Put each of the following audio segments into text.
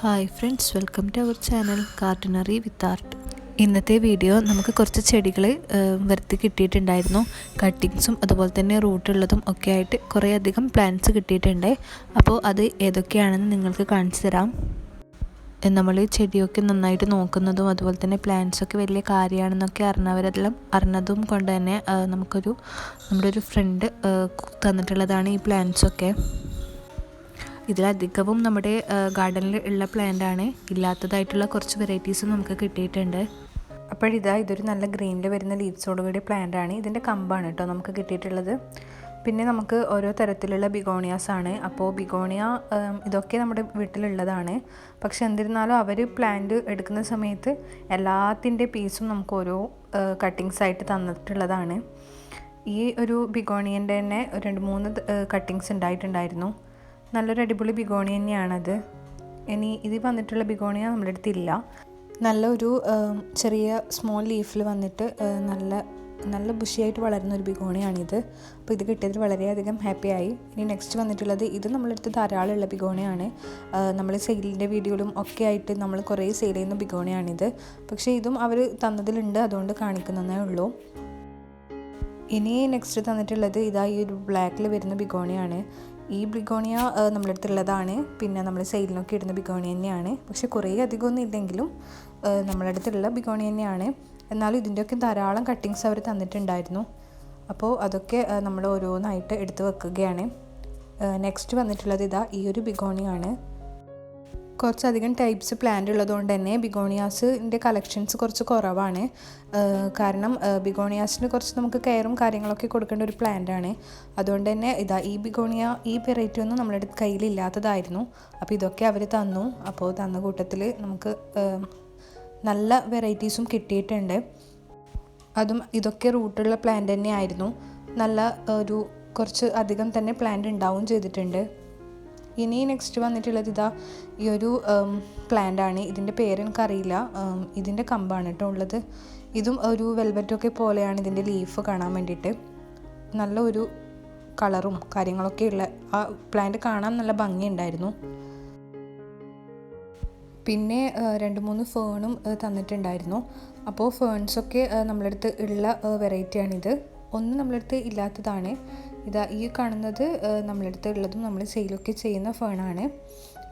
Hi friends welcome to our channel കാർട്ടിനറി with art ഇന്നത്തെ video നമുക്ക് കുറച്ച് ചെടികൾ വരുത്തി കിട്ടിയിട്ടുണ്ടായിരുന്നു. കട്ടിങ്സും അതുപോലെ തന്നെ റൂട്ടുള്ളതും ഒക്കെ ആയിട്ട് കുറേയധികം പ്ലാന്റ്സ് കിട്ടിയിട്ടുണ്ട്. അപ്പോൾ അത് ഏതൊക്കെയാണെന്ന് നിങ്ങൾക്ക് കാണിച്ചു തരാം. നമ്മൾ ചെടിയൊക്കെ നന്നായിട്ട് നോക്കുന്നതും അതുപോലെ തന്നെ പ്ലാന്റ്സൊക്കെ വലിയ കാര്യമാണെന്നൊക്കെ അറിഞ്ഞവരെല്ലാം അറിഞ്ഞതും കൊണ്ട് തന്നെ നമുക്കൊരു നമ്മുടെ ഒരു ഫ്രണ്ട് തന്നിട്ടുള്ളതാണ് ഈ പ്ലാന്റ്സൊക്കെ ഇതിലധികവും നമ്മുടെ ഗാർഡനിൽ ഉള്ള പ്ലാന്റ് ആണ്. ഇല്ലാത്തതായിട്ടുള്ള കുറച്ച് വെറൈറ്റീസും നമുക്ക് കിട്ടിയിട്ടുണ്ട്. അപ്പോഴിതാ ഇതൊരു നല്ല ഗ്രീനിൽ വരുന്ന ലീവ്സോട് കൂടി പ്ലാന്റ് ആണ്. ഇതിന്റെ കമ്പാണ് കേട്ടോ നമുക്ക് കിട്ടിയിട്ടുള്ളത്. പിന്നെ നമുക്ക് ഓരോ തരത്തിലുള്ള ബിഗോണിയാസ് ആണ്. അപ്പോൾ ബിഗോണിയ ഇതൊക്കെ നമ്മുടെ വീട്ടിലുള്ളതാണ്. പക്ഷെ എന്നിരുന്നാലും അവർ പ്ലാന്റ് എടുക്കുന്ന സമയത്ത് എല്ലാത്തിന്റെ പീസും നമുക്ക് ഓരോ കട്ടിങ്സ് ആയിട്ട് തന്നിട്ടുള്ളതാണ്. ഈ ഒരു ബിഗോണിയന്റെ തന്നെ രണ്ട് മൂന്ന് കട്ടിങ്സ് ഉണ്ടായിട്ടുണ്ടായിരുന്നു. നല്ലൊരു അടിപൊളി ബിഗോണി തന്നെയാണത്. ഇനി ഇത് വന്നിട്ടുള്ള ബിഗോണിയ നമ്മുടെ അടുത്തില്ല. നല്ലൊരു ഒരു ചെറിയ സ്മോൾ ലീഫിൽ വന്നിട്ട് നല്ല നല്ല ബുഷിയായിട്ട് വളരുന്ന ഒരു ബിഗോണിയാണിത്. അപ്പോൾ ഇത് കിട്ടിയതിൽ വളരെയധികം ഹാപ്പിയായി ഇനി നെക്സ്റ്റ് വന്നിട്ടുള്ളത് ഇത് നമ്മളെടുത്ത് ധാരാളമുള്ള ബിഗോണിയാണ്. നമ്മൾ സെയിലിന്റെ വീഡിയോയിലും ഒക്കെ ആയിട്ട് നമ്മൾ കുറേ സെയിൽ ചെയ്യുന്ന ബിഗോണിയാണിത്. പക്ഷേ ഇതും അവർ തന്നതിലുണ്ട് അതുകൊണ്ട് കാണിക്കുന്നതേ ഉള്ളൂ. ഇനി നെക്സ്റ്റ് തന്നിട്ടുള്ളത് ഇതാ ഈ ഒരു ബ്ലാക്കിൽ വരുന്ന ബിഗോണിയാണ്. ഈ ബിഗോണിയ നമ്മുടെ അടുത്തുള്ളതാണ്. പിന്നെ നമ്മൾ സെയിലിനൊക്കെ ഇടുന്ന ബിഗോണി തന്നെയാണ്. പക്ഷെ കുറേ അധികമൊന്നും ഇല്ലെങ്കിലും അടുത്തുള്ള ബിഗോണി തന്നെയാണ്. എന്നാലും ഇതിന്റെയൊക്കെ ധാരാളം കട്ടിങ്സ് അവർ തന്നിട്ടുണ്ടായിരുന്നു. അപ്പോൾ അതൊക്കെ നമ്മൾ ഓരോന്നായിട്ട് എടുത്തു വെക്കുകയാണ്. നെക്സ്റ്റ് വന്നിട്ടുള്ളത് ഇതാ ഈ ഒരു ബിഗോണിയാണ്. കുറച്ചധികം ടൈപ്സ് പ്ലാന്റ് ഉള്ളതുകൊണ്ട് തന്നെ ബിഗോണിയാസിന്റെ കളക്ഷൻസ് കുറച്ച് കുറവാണ്. കാരണം ബിഗോണിയാസിന് കുറച്ച് നമുക്ക് കെയറും കാര്യങ്ങളൊക്കെ കൊടുക്കേണ്ട ഒരു പ്ലാന്റ് ആണ്. അതുകൊണ്ട് തന്നെ ഇതാ ഈ ബിഗോണിയ ഈ വെറൈറ്റി ഒന്നും നമ്മുടെ അടുത്ത് കയ്യിലില്ലാത്തതായിരുന്നു അപ്പോൾ ഇതൊക്കെ അവർ തന്നു. അപ്പോൾ തന്ന കൂട്ടത്തിൽ നമുക്ക് നല്ല വെറൈറ്റീസും കിട്ടിയിട്ടുണ്ട്. അതും ഇതൊക്കെ റൂട്ടുള്ള പ്ലാന്റ് തന്നെയായിരുന്നു. നല്ല ഒരു കുറച്ച് അധികം തന്നെ പ്ലാന്റ് ഉണ്ടാവും ചെയ്തിട്ടുണ്ട്. ഇനി നെക്സ്റ്റ് വന്നിട്ടുള്ളത് ഇതാ ഈ ഒരു പ്ലാന്റ് ആണ്. ഇതിന്റെ പേര് എനിക്കറിയില്ല. ഉം, ഇതിന്റെ കമ്പാണ് കേട്ടോ ഉള്ളത്. ഇതും ഒരു വെൽവെറ്റൊക്കെ പോലെയാണ് ഇതിന്റെ ലീഫ് കാണാൻ വേണ്ടിയിട്ട്. നല്ല ഒരു കളറും കാര്യങ്ങളൊക്കെ ഉള്ള ആ പ്ലാന്റ് കാണാൻ നല്ല ഭംഗിയുണ്ടായിരുന്നു പിന്നെ രണ്ട് മൂന്ന് ഫേണും തന്നിട്ടുണ്ടായിരുന്നു. അപ്പോൾ ഫേൺസൊക്കെ നമ്മളടുത്ത് ഉള്ള വെറൈറ്റിയാണിത് ഒന്ന് നമ്മളടുത്ത് ഇല്ലാത്തതാണ്. ഇതാ ഈ കാണുന്നത് നമ്മളടുത്ത് ഉള്ളതും നമ്മൾ സെയിലൊക്കെ ചെയ്യുന്ന ഫേണാണ്.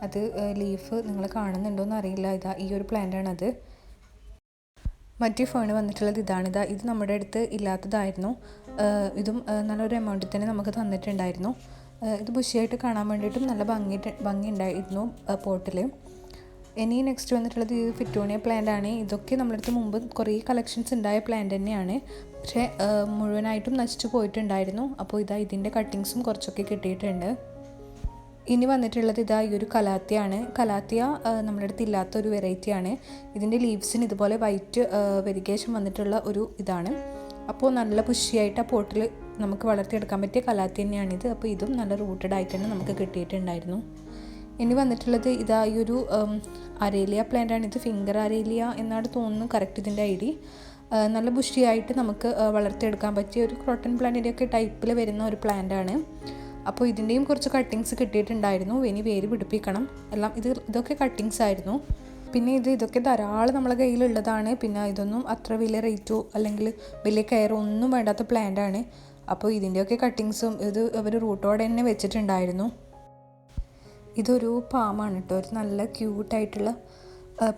അത് ലീഫ് നിങ്ങൾ കാണുന്നുണ്ടോ അറിയില്ല ഇതാ ഈ ഒരു പ്ലാന്റാണത്. മറ്റു ഫേണ് വന്നിട്ടുള്ളത് ഇതാണ്. ഇതാ ഇത് നമ്മുടെ അടുത്ത് ഇല്ലാത്തതായിരുന്നു. ഇതും നല്ലൊരു എമൗണ്ടിൽ തന്നെ നമുക്ക് തന്നിട്ടുണ്ടായിരുന്നു. ഇത് ബുഷിയായിട്ട് കാണാൻ വേണ്ടിയിട്ടും നല്ല ഭംഗി ഭംഗി ഉണ്ടായിരുന്നു പോട്ടിൽ ഇനി നെക്സ്റ്റ് വന്നിട്ടുള്ളത് ഈ ഫിറ്റോണിയ പ്ലാന്റ് ആണ്. ഇതൊക്കെ നമ്മുടെ അടുത്ത് മുമ്പ് കുറേ കളക്ഷൻസ് ഉണ്ടായ പ്ലാന്റ് തന്നെയാണ്. പക്ഷേ മുഴുവനായിട്ടും നശിച്ചു പോയിട്ടുണ്ടായിരുന്നു. അപ്പോൾ ഇതാ ഇതിന്റെ കട്ടിങ്സും കുറച്ചൊക്കെ കിട്ടിയിട്ടുണ്ട്. ഇനി വന്നിട്ടുള്ളത് ഇതാ ഈ ഒരു കലാത്തിയാണ്. കലാത്തിയ നമ്മുടെ അടുത്ത് ഇല്ലാത്ത ഒരു വെറൈറ്റിയാണ് ഇതിന്റെ ലീവ്സിന് ഇതുപോലെ വൈറ്റ് വെരിഗേഷൻ വന്നിട്ടുള്ള ഒരു ഇതാണ്. അപ്പോൾ നല്ല പുഷിയായിട്ട് ആ പോട്ടിൽ നമുക്ക് വളർത്തിയെടുക്കാൻ പറ്റിയ കലാത്തി തന്നെയാണിത്. അപ്പോൾ ഇതും നല്ല റൂട്ടഡ് ആയിട്ട് തന്നെ നമുക്ക് കിട്ടിയിട്ടുണ്ടായിരുന്നു. ഇനി വന്നിട്ടുള്ളത് ഇതാ ഈ ഒരു അരേലിയ പ്ലാന്റ് ആണ്. ഇത് ഫിംഗർ അരേലിയ എന്നാണ് തോന്നുന്നു. കറക്റ്റ് ഇതിന്റെ ഐ ഡി നല്ല ബുഷിയായിട്ട് നമുക്ക് വളർത്തിയെടുക്കാൻ പറ്റിയ ഒരു ക്രോട്ടൺ പ്ലാന്റിന്റെയൊക്കെ ടൈപ്പിൽ വരുന്ന ഒരു പ്ലാന്റ് ആണ്. അപ്പോൾ ഇതിന്റെയും കുറച്ച് കട്ടിങ്സ് കിട്ടിയിട്ടുണ്ടായിരുന്നു. ഇനി വേര് പിടിപ്പിക്കണം. എല്ലാം ഇത് ഇതൊക്കെ കട്ടിങ്സ് ആയിരുന്നു. പിന്നെ ഇത് ഇതൊക്കെ ധാരാളം നമ്മളെ കയ്യിലുള്ളതാണ്. പിന്നെ ഇതൊന്നും അത്ര വലിയ റേറ്റോ അല്ലെങ്കിൽ വലിയ കെയറോ ഒന്നും വേണ്ടാത്ത പ്ലാന്റ് ആണ്. അപ്പോൾ ഇതിന്റെയൊക്കെ കട്ടിങ്സും ഇത് അവർ റൂട്ടോടെ തന്നെ വെച്ചിട്ടുണ്ടായിരുന്നു. ഇതൊരു പാമാണ് കേട്ടോ ഒരു നല്ല ക്യൂട്ടായിട്ടുള്ള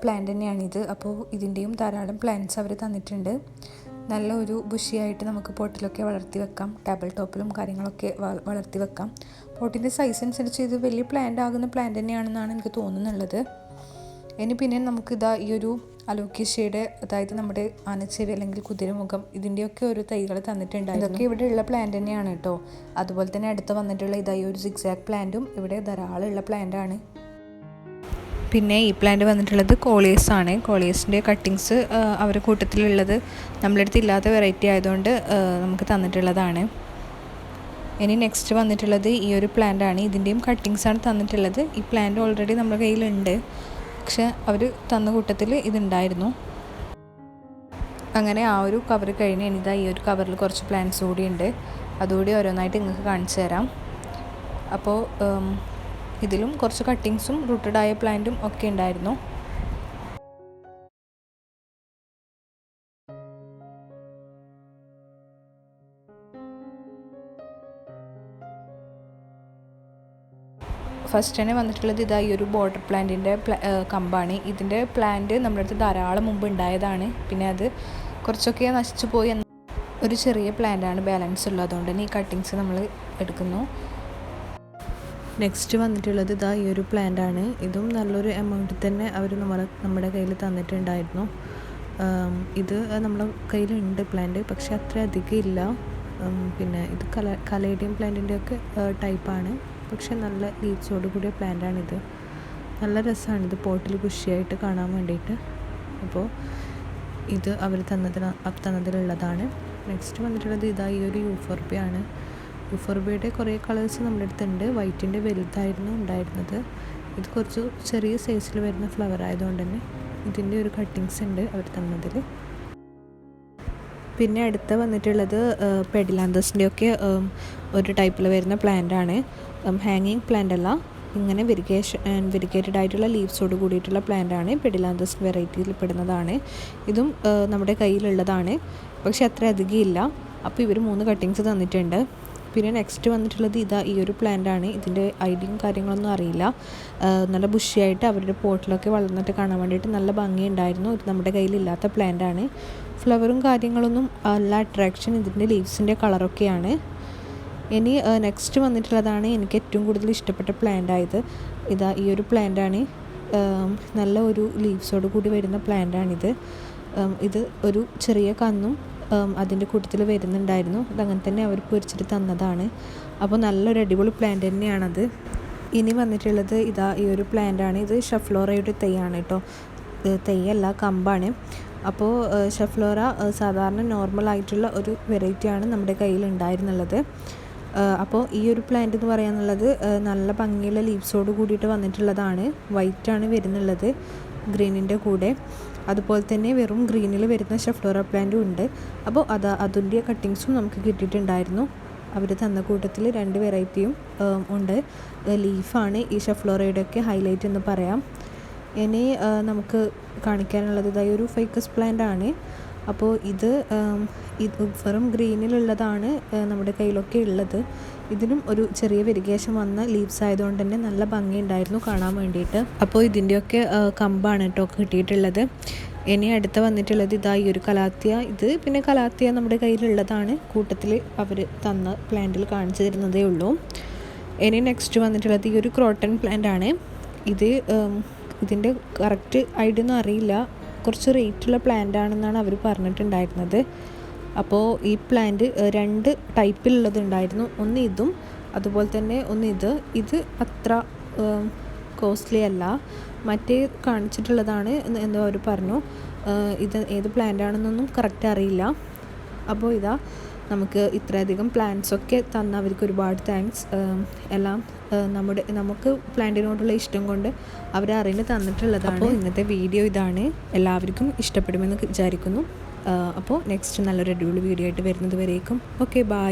പ്ലാന്റ് തന്നെയാണിത് അപ്പോൾ ഇതിന്റെയും ധാരാളം പ്ലാന്റ്സ് അവർ തന്നിട്ടുണ്ട്. നല്ല ഒരു ബുഷിയായിട്ട് നമുക്ക് പോട്ടിലൊക്കെ വളർത്തി വെക്കാം. ടേബിൾ ടോപ്പിലും കാര്യങ്ങളൊക്കെ വളർത്തി വെക്കാം. പോട്ടിന്റെ സൈസ് അനുസരിച്ച് ഇത് വലിയ പ്ലാന്റ് ആകുന്ന പ്ലാന്റ് തന്നെയാണെന്നാണ് എനിക്ക് തോന്നുന്നുള്ളത്. ഇനി പിന്നെ നമുക്കിതാ ഈ ഒരു അലോക്കേഷ്യയുടെ അതായത് നമ്മുടെ ആനച്ചേരി അല്ലെങ്കിൽ കുതിരമുഖം ഇതിന്റെയൊക്കെ ഒരു തൈകൾ തന്നിട്ടുണ്ടായിരുന്നു. ഇതൊക്കെ ഇവിടെ ഉള്ള പ്ലാന്റ് തന്നെയാണ് കേട്ടോ. അതുപോലെ തന്നെ അടുത്ത് വന്നിട്ടുള്ള ഇതായി ഒരു സിക്സാക് പ്ലാന്റും ഇവിടെ ധാരാളമുള്ള പ്ലാന്റ് ആണ്. പിന്നെ ഈ പ്ലാന്റ് വന്നിട്ടുള്ളത് കോളിയസ് ആണ്. കോളിയസിന്റെ കട്ടിങ്സ് അവരുടെ കൂട്ടത്തിലുള്ളത് നമ്മുടെ അടുത്ത് ഇല്ലാത്ത വെറൈറ്റി ആയതുകൊണ്ട് നമുക്ക് തന്നിട്ടുള്ളതാണ്. ഇനി നെക്സ്റ്റ് വന്നിട്ടുള്ളത് ഈ ഒരു പ്ലാന്റ് ആണ്. ഇതിന്റെയും കട്ടിങ്സ് ആണ് തന്നിട്ടുള്ളത്. ഈ പ്ലാന്റ് ഓൾറെഡി നമ്മുടെ കയ്യിലുണ്ട്. പക്ഷെ അവർ തന്ന കൂട്ടത്തിൽ ഇതുണ്ടായിരുന്നു. അങ്ങനെ ആ ഒരു കവർ കഴിഞ്ഞ് ഇനിതാ ഈ ഒരു കവറിൽ കുറച്ച് പ്ലാന്റ്സ് കൂടി ഉണ്ട് അതുകൂടി ഓരോന്നായിട്ട് നിങ്ങൾക്ക് കാണിച്ചു തരാം. അപ്പോൾ ഇതിലും കുറച്ച് കട്ടിങ്സും റൂട്ടഡ് ആയ പ്ലാന്റും ഒക്കെ ഉണ്ടായിരുന്നു. ഫസ്റ്റ് തന്നെ വന്നിട്ടുള്ളത് ഇതാ ഈ ഒരു ബോർഡർ പ്ലാന്റിന്റെ കമ്പാണ്. ഇതിന്റെ പ്ലാന്റ് നമ്മുടെ അടുത്ത് ധാരാളം മുമ്പ് ഉണ്ടായതാണ്. പിന്നെ അത് കുറച്ചൊക്കെ നശിച്ചു പോയി എന്ന ഒരു ചെറിയ പ്ലാന്റാണ് ബാലൻസ് ഉള്ളത്. അതുകൊണ്ട് തന്നെ ഈ കട്ടിങ്സ് നമ്മൾ എടുക്കുന്നു. നെക്സ്റ്റ് വന്നിട്ടുള്ളത് ഇതാ ഈ ഒരു പ്ലാന്റാണ് ഇതും നല്ലൊരു എമൗണ്ടിൽ തന്നെ അവർ നമ്മളെ നമ്മുടെ കയ്യിൽ തന്നിട്ടുണ്ടായിരുന്നു. ഇത് നമ്മുടെ കയ്യിലുണ്ട് പ്ലാന്റ് പക്ഷെ അത്ര അധികം ഇല്ല. പിന്നെ ഇത് കല കലേഡിയം പ്ലാന്റിന്റെയൊക്കെ ടൈപ്പാണ് പക്ഷെ നല്ല ലീവ്സോട് കൂടിയ പ്ലാന്റാണിത് നല്ല രസമാണിത് പോട്ടിൽ കുഷിയായിട്ട് കാണാൻ വേണ്ടിയിട്ട്. അപ്പോൾ ഇത് അവർ തന്നതിന് തന്നതിലുള്ളതാണ്. നെക്സ്റ്റ് വന്നിട്ടുള്ളത് ഇതാ ഈ ഒരു യൂഫോർബിയാണ്. യൂഫോർബിയുടെ കുറേ കളേഴ്സ് നമ്മുടെ അടുത്തുണ്ട്. വൈറ്റിന്റെ വലുതായിരുന്നു ഉണ്ടായിരുന്നത്. ഇത് കുറച്ച് ചെറിയ സൈസിൽ വരുന്ന ഫ്ലവർ ആയതുകൊണ്ട് തന്നെ ഇതിന്റെ ഒരു കട്ടിങ്സ് ഉണ്ട് അവർ തന്നതിൽ പിന്നെ അടുത്ത വന്നിട്ടുള്ളത് പെഡിലാന്തസിന്റെ ഒക്കെ ഒരു ടൈപ്പിൽ വരുന്ന പ്ലാന്റ് ആണ്. ഹാങ്ങിങ് പ്ലാന്റ് അല്ല. ഇങ്ങനെ വെരിഗേഷൻ വെരിഗേറ്റഡ് ആയിട്ടുള്ള ലീവ്സോട് കൂടിയിട്ടുള്ള പ്ലാന്റ് ആണ്. പെഡിലാന്തസ് വെറൈറ്റിയിൽ പെടുന്നതാണ്. ഇതും നമ്മുടെ കയ്യിലുള്ളതാണ്. പക്ഷെ അത്ര അധികം ഇല്ല. അപ്പോൾ ഇവർ മൂന്ന് കട്ടിങ്സ് തന്നിട്ടുണ്ട്. പിന്നെ നെക്സ്റ്റ് വന്നിട്ടുള്ളത് ഇതാ ഈ ഒരു ആണ്. ഇതിന്റെ ഐഡിയും കാര്യങ്ങളൊന്നും അറിയില്ല. നല്ല ബുഷിയായിട്ട് അവരുടെ പോട്ടിലൊക്കെ വളർന്നിട്ട് കാണാൻ വേണ്ടിയിട്ട് നല്ല ഭംഗിയുണ്ടായിരുന്നു. ഇത് നമ്മുടെ കയ്യിലില്ലാത്ത ആണ്. ഫ്ലവറും കാര്യങ്ങളൊന്നും നല്ല അട്രാക്ഷൻ ഇതിന്റെ ലീവ്സിന്റെ കളറൊക്കെയാണ് ഇനി നെക്സ്റ്റ് വന്നിട്ടുള്ളതാണ് എനിക്ക് ഏറ്റവും കൂടുതൽ ഇഷ്ടപ്പെട്ട പ്ലാന്റ് ആയത്. ഇതാ ഈ ഒരു പ്ലാന്റ് ആണ്. ഉം, നല്ല ഒരു ലീവ്സോട് കൂടി വരുന്ന പ്ലാന്റ് ആണിത്. ഇത് ഒരു ചെറിയ കന്നും അതിന്റെ കൂട്ടത്തിൽ വരുന്നുണ്ടായിരുന്നു. അതങ്ങനെ തന്നെ അവർ പൊരിച്ചിട്ട് തന്നതാണ്. അപ്പോൾ നല്ലൊരു അടിപൊളി പ്ലാന്റ് തന്നെയാണത്. ഇനി വന്നിട്ടുള്ളത് ഇതാ ഈ ഒരു പ്ലാന്റ് ആണ്. ഇത് ഷഫ്ലോറയുടെ തൈയാണ് കേട്ടോ ഇത് തെയ്യല്ല കമ്പാണ്. അപ്പോൾ ഷഫ്ലോറ സാധാരണ നോർമൽ ആയിട്ടുള്ള ഒരു വെറൈറ്റിയാണ് നമ്മുടെ കയ്യിൽ ഉണ്ടായിരുന്നുള്ളത് അപ്പോൾ ഈ ഒരു പ്ലാന്റ് എന്ന് പറയാനുള്ളത് നല്ല ഭംഗിയുള്ള ലീവ്സോട് കൂടിയിട്ട് വന്നിട്ടുള്ളതാണ്. വൈറ്റ് ആണ് വരുന്നുള്ളത് ഗ്രീനിന്റെ കൂടെ. അതുപോലെ തന്നെ വെറും ഗ്രീനിൽ വരുന്ന ഷെഫ്ലോറ പ്ലാന്റും ഉണ്ട്. അപ്പോൾ അത് അതിന്റെ കട്ടിങ്സും നമുക്ക് കിട്ടിയിട്ടുണ്ടായിരുന്നു. അവർ തന്ന കൂട്ടത്തിൽ രണ്ട് വെറൈറ്റിയും ഉണ്ട്. ലീഫാണ് ഈ ഷെഫ്ലോറയുടെയൊക്കെ ഹൈലൈറ്റ് എന്ന് പറയാം. ഇനി നമുക്ക് കാണിക്കാനുള്ളത് ഇതായി ഒരു ഫൈക്കസ് പ്ലാന്റ് ആണ്. അപ്പോൾ ഇത് ഇത് വെറും ഗ്രീനിലുള്ളതാണ് നമ്മുടെ കയ്യിലൊക്കെ ഉള്ളത്. ഇതിനും ഒരു ചെറിയ വെരിഗേഷൻ വന്ന ലീവ്സ് ആയതുകൊണ്ട് തന്നെ നല്ല ഭംഗിയുണ്ടായിരുന്നു കാണാൻ വേണ്ടിയിട്ട്. അപ്പോൾ ഇതിന്റെയൊക്കെ കമ്പാണ് കേട്ടോ കിട്ടിയിട്ടുള്ളത്. ഇനി അടുത്ത വന്നിട്ടുള്ളത് ഇതാ ഈ ഒരു കലാത്തിയ. ഇത് പിന്നെ കലാത്തിയ നമ്മുടെ കയ്യിലുള്ളതാണ്. കൂട്ടത്തിൽ അവർ തന്ന പ്ലാന്റിൽ കാണിച്ചു തരുന്നതേ ഉള്ളൂ. ഇനി നെക്സ്റ്റ് വന്നിട്ടുള്ളത് ഈ ഒരു ക്രോട്ടൺ പ്ലാന്റ് ആണ് ഇത് ഇതിന്റെ കറക്റ്റ് ഐഡിയ ഒന്നും അറിയില്ല. കുറച്ച് റേറ്റുള്ള പ്ലാന്റ് ആണെന്നാണ് അവർ പറഞ്ഞിട്ടുണ്ടായിരുന്നത്. അപ്പോൾ ഈ പ്ലാന്റ് രണ്ട് ടൈപ്പിലുള്ളതുണ്ടായിരുന്നു ഒന്ന് ഇതും അതുപോലെ തന്നെ ഒന്ന് ഇത്. ഇത് അത്ര കോസ്റ്റ്ലി അല്ല. മറ്റേ കാണിച്ചിട്ടുള്ളതാണ് എന്ന് അവർ പറഞ്ഞു. ഇത് ഏത് പ്ലാന്റ് ആണെന്നൊന്നും കറക്റ്റ് അറിയില്ല. അപ്പോൾ ഇതാ നമുക്ക് ഇത്രയധികം പ്ലാന്റ്സ് ഒക്കെ തന്ന അവർക്ക് ഒരുപാട് താങ്ക്സ് എല്ലാം നമ്മുടെ നമുക്ക് പ്ലാന്റിനോടുള്ള ഇഷ്ടം കൊണ്ട് അവർ അറിഞ്ഞ് തന്നിട്ടുള്ളതാണ്. അപ്പോൾ ഇന്നത്തെ വീഡിയോ ഇതാണ്. എല്ലാവർക്കും ഇഷ്ടപ്പെടുമെന്ന് വിചാരിക്കുന്നു. അപ്പോൾ നെക്സ്റ്റ് നല്ലൊരു അടിപൊളി വീഡിയോ ആയിട്ട് വരുന്നത് വരേക്കും. Okay bye